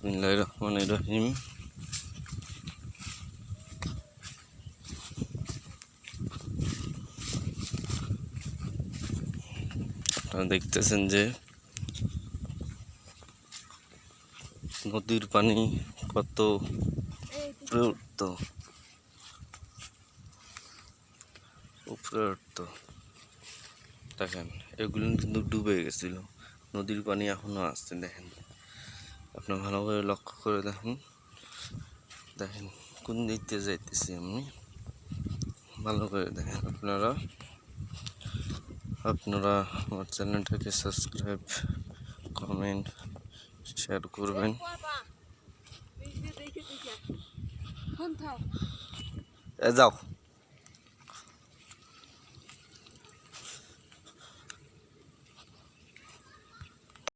বিসমিল্লাহ রহমান রহিম আপনারা দেখতেছেন যে নদীর পানি কত উপরে উঠতো উপরে দেখেন, এগুলো কিন্তু ডুবে গেছিল। নদীর পানি এখনও আসছে, দেখেন। আপনি ভালো করে লক্ষ্য করে দেখুন। দেখেন কোন দিক দিয়ে যাইতেছি আমি? ভালো করে দেখেন আপনারা। আপনারা আমার চ্যানেলটাকে সাবস্ক্রাইব কমেন্ট শেয়ার করবেন। যাও।